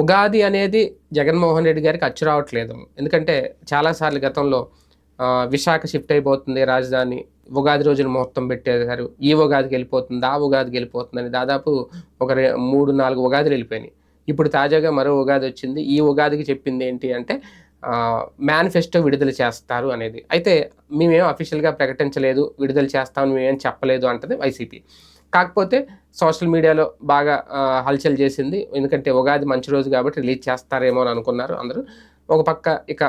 ఉగాది అనేది జగన్మోహన్ రెడ్డి గారికి అచ్చు రావట్లేదు. ఎందుకంటే చాలాసార్లు గతంలో విశాఖ షిఫ్ట్ అయిపోతుంది రాజధాని. ఉగాది రోజున ముహూర్తం పెట్టేశారు. ఈ ఉగాదికి వెళ్ళిపోతుంది ఆ ఉగాదికి వెళ్ళిపోతుందని దాదాపు ఒక మూడు నాలుగు ఉగాదిలు వెళ్ళిపోయినాయి. ఇప్పుడు తాజాగా మరో ఉగాది వచ్చింది. ఈ ఉగాదికి చెప్పింది ఏంటి అంటే మేనిఫెస్టో విడుదల చేస్తారు అనేది. అయితే మేమేం అఫీషియల్గా ప్రకటించలేదు విడుదల చేస్తామని మేమేం చెప్పలేదు అంటది వైసీపీ. కాకపోతే సోషల్ మీడియాలో బాగా హల్చల్ చేసింది. ఎందుకంటే ఉగాది మంచి రోజు కాబట్టి రిలీజ్ చేస్తారేమో అని అనుకున్నారు అందరూ. ఒక పక్క ఇక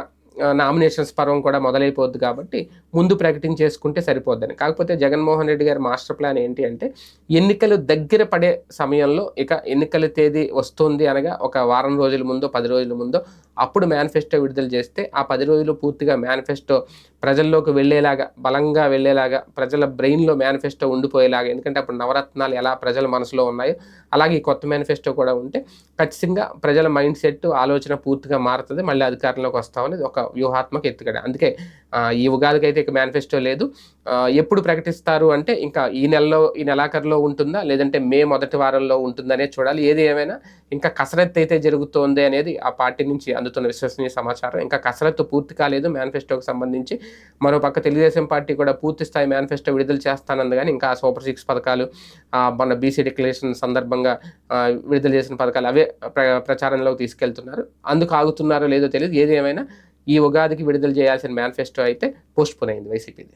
నామినేషన్స్ పర్వం కూడా మొదలైపోద్ది కాబట్టి ముందు ప్రకటించేసుకుంటే సరిపోద్దని. కాకపోతే జగన్మోహన్ రెడ్డి గారి మాస్టర్ ప్లాన్ ఏంటి అంటే ఎన్నికలు దగ్గర పడే సమయంలో ఇక ఎన్నికల తేదీ వస్తుంది అనగా ఒక వారం రోజుల ముందో పది రోజుల ముందో అప్పుడు మేనిఫెస్టో విడుదల చేస్తే ఆ పది రోజులు పూర్తిగా మేనిఫెస్టో ప్రజల్లోకి వెళ్ళేలాగా బలంగా వెళ్ళేలాగా ప్రజల బ్రెయిన్లో మేనిఫెస్టో ఉండిపోయేలాగా ఎందుకంటే అప్పుడు నవరత్నాలు ఎలా ప్రజల మనసులో ఉన్నాయో అలాగే ఈ కొత్త మేనిఫెస్టో కూడా ఉంటే ఖచ్చితంగా ప్రజల మైండ్ సెట్ ఆలోచన పూర్తిగా మారుతుంది. మళ్ళీ అధికారంలోకి వస్తామని ఒక వ్యూహాత్మక ఎత్తుగడ. అందుకే ఈ ఉగాదికి అయితే ఇక మేనిఫెస్టో లేదు. ఎప్పుడు ప్రకటిస్తారు అంటే ఇంకా ఈ నెలలో ఈ నెలాఖరులో ఉంటుందా? లేదంటే మే మొదటి వారంలో ఉంటుందనే చూడాలి. ఏది ఏమైనా ఇంకా కసరత్తు అయితే జరుగుతోంది అనేది ఆ పార్టీ నుంచి అందుతున్న విశ్వసనీయ సమాచారం. ఇంకా కసరత్తు పూర్తి కాలేదు మేనిఫెస్టోకి సంబంధించి. మరో పక్క తెలుగుదేశం పార్టీ కూడా పూర్తి స్థాయి మేనిఫెస్టో విడుదల చేస్తానంది. కానీ ఇంకా సూపర్ సిక్స్ పథకాలు మన బీసీ డిక్లరేషన్ సందర్భంగా విడుదల చేసిన పథకాలు అవే ప్ర ప్రచారంలోకి తీసుకెళ్తున్నారు. అందుకు ఆగుతున్నారో లేదో తెలియదు. ఏది ఏమైనా ఈ ఉగాదికి విడుదల చేయాల్సిన మేనిఫెస్టో అయితే పోస్ట్ పోన్ అయింది వైసీపీది.